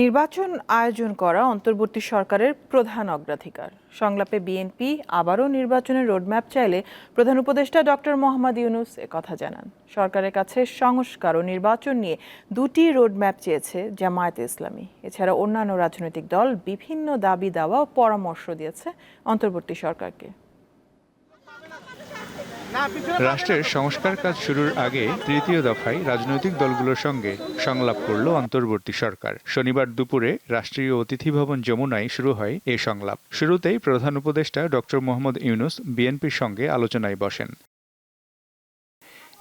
নির্বাচন আয়োজন করা অন্তর্বর্তী সরকারের প্রধান অগ্রাধিকার। সংলাপে বিএনপি আবারও নির্বাচনের রোডম্যাপ চাইলে প্রধান উপদেষ্টা ডক্টর মোহাম্মদ ইউনুস কথা জানান। সরকারের কাছে সংস্কার ও নির্বাচন নিয়ে দুটি রোডম্যাপ চেয়েছে জামায়াতে ইসলামী। এছাড়া অন্যান্য রাজনৈতিক দল বিভিন্ন দাবি দাওয়া ও পরামর্শ দিয়েছে অন্তর্বর্তী সরকারকে। রাষ্ট্রের সংস্কার কাজ শুরুর আগে তৃতীয় দফায় রাজনৈতিক দলগুলোর সঙ্গে সংলাপ করল অন্তর্বর্তী সরকার। শনিবার দুপুরে রাষ্ট্রীয় অতিথি ভবন যমুনায় শুরু হয় এ সংলাপ। শুরুতেই প্রধান উপদেষ্টা ডক্টর মোহাম্মদ ইউনুস বিএনপির সঙ্গে আলোচনায় বসেন।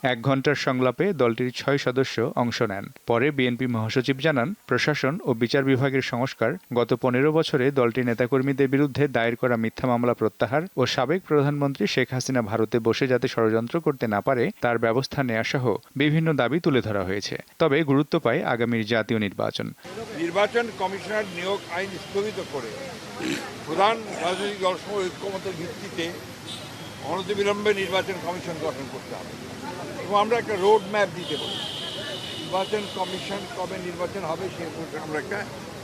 এক ঘণ্টার সংলাপে দলটির ছয় সদস্য অংশ নেন। পরে বিএনপি মহাসচিব জানান, প্রশাসন ও বিচার বিভাগের সংস্কার গত পনেরো বছরে দলটির নেতাকর্মীদের বিরুদ্ধে দায়ের করা মিথ্যা মামলা প্রত্যাহার ও সাবেক প্রধানমন্ত্রী শেখ হাসিনা ভারতে বসে যাতে ষড়যন্ত্র করতে না পারে, তার ব্যবস্থা নেওয়া সহ বিভিন্ন দাবি তুলে ধরা হয়েছে। তবে গুরুত্ব পায় আগামীর জাতীয় নির্বাচন। নির্বাচন কমিশনার নিয়োগ আইন স্থগিত করে প্রধান রাজনৈতিক দলসমূহ ঐক্যমতের ভিত্তিতে অনতিবিলম্বে নির্বাচন কমিশন গঠন করতে হবে। এবং আমরা একটা রোড ম্যাপ দিতে পারি নির্বাচন কমিশন কবে নির্বাচন হবে সে আমরা একটা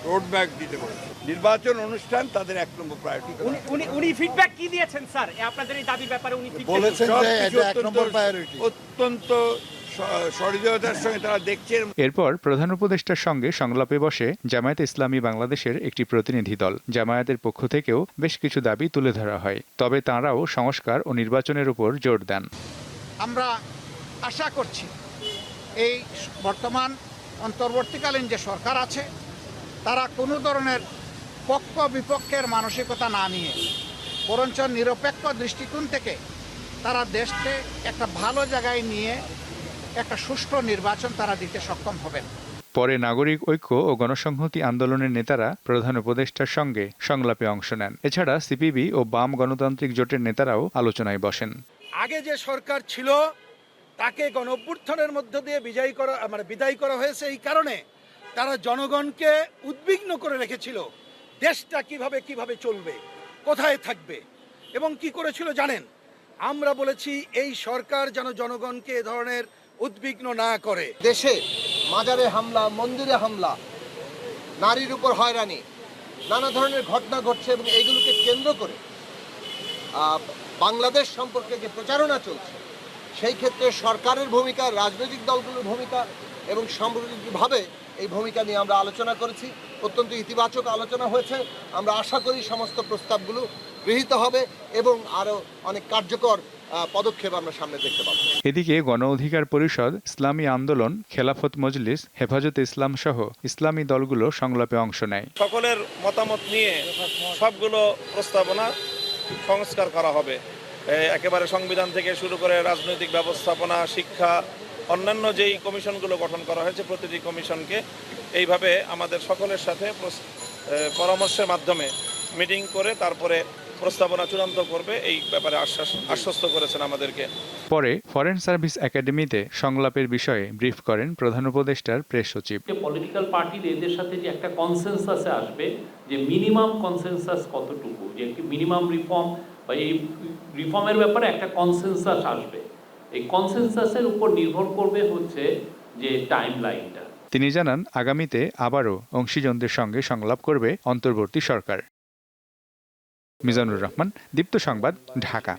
রোড ম্যাপ দিতে পারি নির্বাচন অনুষ্ঠান তাদের এক নম্বর প্রায়োরিটি উনি উনি উনি ফিডব্যাক কি দিয়েছেন স্যার আপনাদের এই দাবির ব্যাপারে উনি বলেছেন যে এটা এক নম্বর প্রায়োরিটি অত্যন্ত স- সহৃদয়তার সঙ্গে তারা দেখছেন। এরপর প্রধান উপদেষ্টার সঙ্গে সংলাপে বসে জামায়াত ইসলামী বাংলাদেশের একটি প্রতিনিধি দল জামায়াতের পক্ষ থেকেও বেশ কিছু দাবি তুলে ধরা হয়। তবে তাঁরাও সংস্কার ও নির্বাচনের উপর জোর দেন। আমরা আশা করছি এই বর্তমান অন্তর্বর্তীকালীন যে সরকার আছে তারা কোনো ধরনের পক্ষ বিপক্ষের মানসিকতা না নিয়ে বরঞ্চ নিরপেক্ষ দৃষ্টিকোণ থেকে তারা দেশকে একটা ভালো জায়গায় নিয়ে একটা সুষ্ঠু নির্বাচন তারা দিতে সক্ষম হবেন। পরে নাগরিক ঐক্য ও গণসংহতি আন্দোলনের নেতারা প্রধান উপদেষ্টার সঙ্গে সংলাপে অংশ নেন। এছাড়া সিপিবি ও বাম গণতান্ত্রিক জোটের নেতারাও আলোচনায় বসেন। আগে যে সরকার ছিল তাকে গণ অভ্যুত্থানের মধ্য দিয়ে বিজয়ী করা মানে বিদায় করা হয়েছে এই কারণে তারা জনগণকে উদ্বিগ্ন করে রেখেছিল দেশটা কীভাবে কীভাবে চলবে কোথায় থাকবে এবং কি করেছিল জানেন? আমরা বলেছি এই সরকার যেন জনগণকে এ ধরনের উদ্বিগ্ন না করে। দেশে মাজারে হামলা, মন্দিরে হামলা, নারীর উপর হয়রানি, নানা ধরনের ঘটনা ঘটছে এবং এইগুলোকে কেন্দ্র করে বাংলাদেশ সম্পর্কে যে প্রচারণা চলছে, সেই ক্ষেত্রে সরকারের ভূমিকা, রাজনৈতিক দলগুলোর ভূমিকা এবং সাম্প্রতিকভাবে এই ভূমিকা নিয়ে আমরা আলোচনা করেছি। অত্যন্ত ইতিবাচক আলোচনা হয়েছে। আমরা আশা করি সমস্ত প্রস্তাবগুলো গৃহীত হবে এবং আরও অনেক কার্যকর পদক্ষেপ আমরা সামনে দেখতে পাবো। এদিকে গণ অধিকার পরিষদ ইসলামী আন্দোলন খেলাফত মজলিস হেফাজতে ইসলাম সহ ইসলামী দলগুলো সংলাপে অংশ নেয়। সকলের মতামত নিয়ে সবগুলো প্রস্তাবনা সংস্কার করা হবে। একেবারে সংবিধান থেকে শুরু করে রাজনৈতিক ব্যবস্থাপনা শিক্ষা অন্যান্য যেই কমিশনগুলো গঠন করা হয়েছে প্রতিটি কমিশনকে এইভাবে আমাদের সকলের সাথে পরামর্শের মাধ্যমে মিটিং করে তারপরে প্রস্তাবনা চূড়ান্ত করবে এই ব্যাপারে আশ্বাস আশ্বস্ত করেছেন আমাদেরকে। পরে ফরেন সার্ভিস একাডেমিতে সংলাপের বিষয়ে ব্রিফ করেন প্রধান উপদেষ্টার প্রেস সচিব। যে পলিটিক্যাল পার্টির এদের সাথে যে একটা কনসেনসাসে আসবে যে মিনিমাম কনসেনসাস কতটুকু যে একটি মিনিমাম রিফর্ম বা এই রিফর্মের ব্যাপারে একটা কনসেনসাস আসবে। এই কনসেনসাসের উপর নির্ভর করবে হচ্ছে যে টাইম লাইনটা তিনি জানান আগামীতে আবারও অংশীজনদের সঙ্গে সংলাপ করবে অন্তর্বর্তী সরকার। মিজানুর রহমান দীপ্ত সংবাদ ঢাকা।